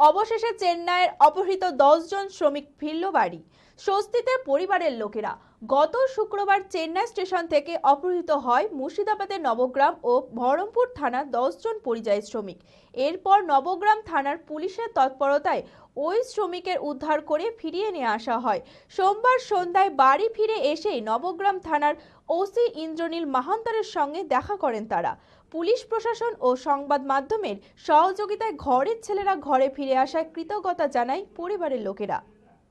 অবশেষে চেন্নাইয়ের অপহৃত দশজন শ্রমিক ফিরল বাড়ি। স্বস্তিতে পরিবারের লোকেরা। গত শুক্রবার চেন্নাই স্টেশন থেকে অপহৃত হয় মুর্শিদাবাদের নবগ্রাম ও বহরমপুর থানার দশজন পরিযায়ী শ্রমিক। এরপর নবগ্রাম থানার পুলিশের তৎপরতায় ওই শ্রমিকের উদ্ধার করে ফিরিয়ে নিয়ে আসা হয়। সোমবার সন্ধ্যায় বাড়ি ফিরে এসেই নবগ্রাম থানার ওসি ইন্দ্রনীল মাহান্তরের সঙ্গে দেখা করেন তারা। পুলিশ প্রশাসন ও সংবাদ মাধ্যমের সহযোগিতায় ঘরের ছেলেরা ঘরে ফিরে আসায় কৃতজ্ঞতা জানায় পরিবারের লোকেরা।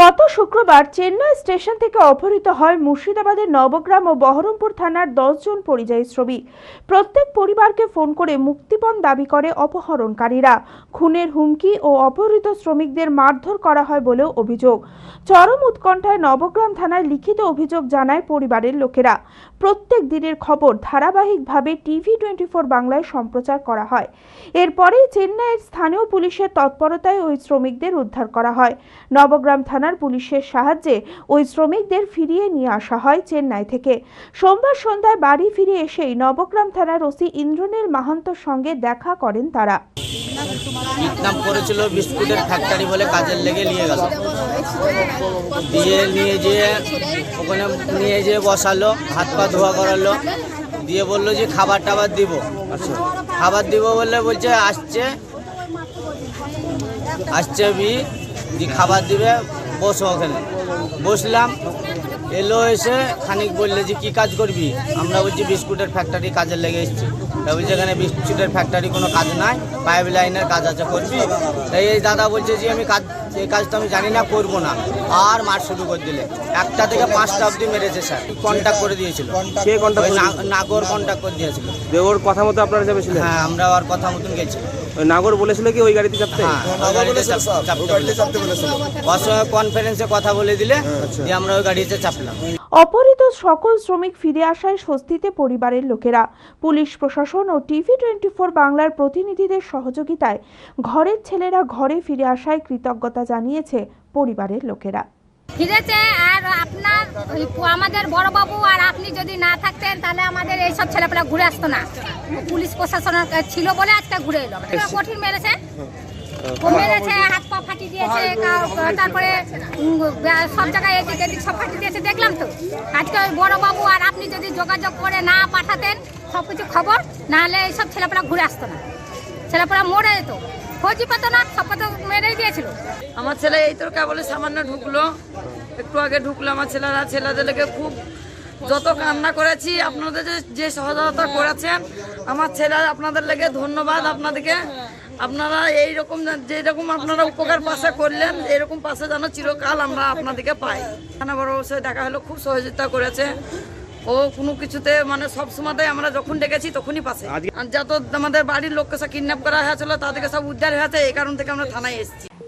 গত শুক্রবার চেন্নাই স্টেশন থেকে অপহৃত হয় মুর্শিদাবাদের নবগ্রাম ও বহরমপুর থানার দশজন পরিযায়ী শ্রমিক। প্রত্যেক পরিবারকে ফোন করে মুক্তিপণ দাবি করে অপহরণকারীরা। খুনের হুমকি ও অপহৃত শ্রমিকদের মারধর করা হয় বলেও অভিযোগ। চরম উৎকণ্ঠায় নবগ্রাম থানায় লিখিত অভিযোগ জানায় পরিবারের লোকেরা। প্রত্যেক দিনের খবর ধারাবাহিকভাবে টিভি টোয়েন্টি ফোর বাংলায় সম্প্রচার করা হয়। এরপরেই চেন্নাইয়ের স্থানীয় পুলিশের তৎপরতায় ওই শ্রমিকদের উদ্ধার করা হয়। নবগ্রাম থানার পুলিশের সাহায্যে ওই শ্রমিকদের ফিরিয়ে নিয়ে আসা হয় চেন্নাই থেকে। সোমবার সন্ধ্যায় বাড়ি ফিরে এসেই নবগ্রাম থানার ওসি ইন্দ্রনীল মাহান্তর সঙ্গে দেখা করেন তারা। নাম করেছিল বিস্কুটের ফ্যাক্টরি বলে কাজের লেগে নিয়ে গেল। দিয়ে নিয়ে যেয়ে ওখানে নিয়ে যেয়ে বসালো হাত পা ধোয়া করালো। দিয়ে বলল যে খাবার টাবার দিব। খাবার দিব বললে বলছে আসছে। আসছে বি খাবার দিবে। বসো ওখানে। বসলাম এলো এসে খানিক বললে যে কি কাজ করবি? আমরা বলছি বিস্কুটের ফ্যাক্টরি কাজে লেগে এসেছি। তা বলছে এখানে বিস্কুটের ফ্যাক্টরি কোনো কাজ নাই পাইপ লাইনের কাজ আছে করবি? তাই এই দাদা বলছে যে আমি কাজ এই কাজটা আমি জানি না করব না। আর মার শুরু করে দিলে। একটা থেকে পাঁচটা অবধি মেরেছে স্যার কন্ট্যাক্ট করে দিয়েছিল। কে contact ওই করে নাগর কন্ট্যাক্ট করে দিয়েছিল। ওর কথা মতো আপনারা চেপেছিলেন হ্যাঁ আমরা ওর কথা মতন গেছি নাগর বলেছিল কি ওই গাড়িতে চাপতে? হ্যাঁ ওই গাড়িতে চাপ- চাপতে বলেছিল। ওর সঙ্গে কনফারেন্সে কথা বলে দিলে দিয়ে আমরা ওই গাড়িতে চাপলাম। অপহৃত সকল শ্রমিক ফিরে আসায় স্বস্তিতে পরিবারের লোকেরা। পুলিশ প্রশাসন ও টিভি টোয়েন্টি ফোর বাংলার প্রতিনিধিদের সহযোগিতায় ঘরের ছেলেরা ঘরে ফিরে আসায় কৃতজ্ঞতা জানিয়েছে পরিবারের লোকেরা। ফিরেছে আর আপনার আমাদের বড়বাবু আর আপনি যদি না থাকতেন তাহলে আমাদের এইসব ছেলেপেলা ঘুরে আসতো না। পুলিশ প্রশাসন ছিল বলে আজকে ঘুরে এলো। কঠিন মেরেছে। ও মেরেছে হাত পা ফাটি দিয়েছে তারপরে সব জায়গায় এদিক এদিক সব ফাটি দিয়েছে দেখলাম তো। আজকে ওই বড়বাবু আর আপনি যদি যোগাযোগ করে না পাঠাতেন সব কিছু খবর নাহলে এইসব ছেলেপেলা ঘুরে আসতো না। ছেলেপেলা মরে যেত। খোঁজই পেতো না সব মেরেই দিয়েছিল। আমার ছেলে এই তো কেবলে সামান্য ঢুকলো। একটু আগে ঢুকলো আমার ছেলেরা, ছেলেদেরকে খুব যত কান্না করেছি, আপনাদের যে সহযোগিতা করেছেন, আমার ছেলে আপনাদের লেগে ধন্যবাদ আপনাদেরকে। আপনারা এই রকম যেরকম আপনারা উপকার পাশে করলেন, এরকম পাশে যেন চিরকাল আমরা আপনাদেরকে পাই। থানা বড় অবশ্যই দেখা হলো, খুব সহযোগিতা করেছে। ও কোনো কিছুতে মানে সব সময়তে আমরা যখন ডেকেছি, তখনই পাশে। যত আমাদের বাড়ির লোককে সব কিডন্যাপ করা হয়েছিল, তাদেরকে সব উদ্ধার হয়েছে, এই কারণ থেকে আমরা থানায় এসেছি।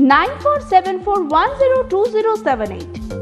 947410278.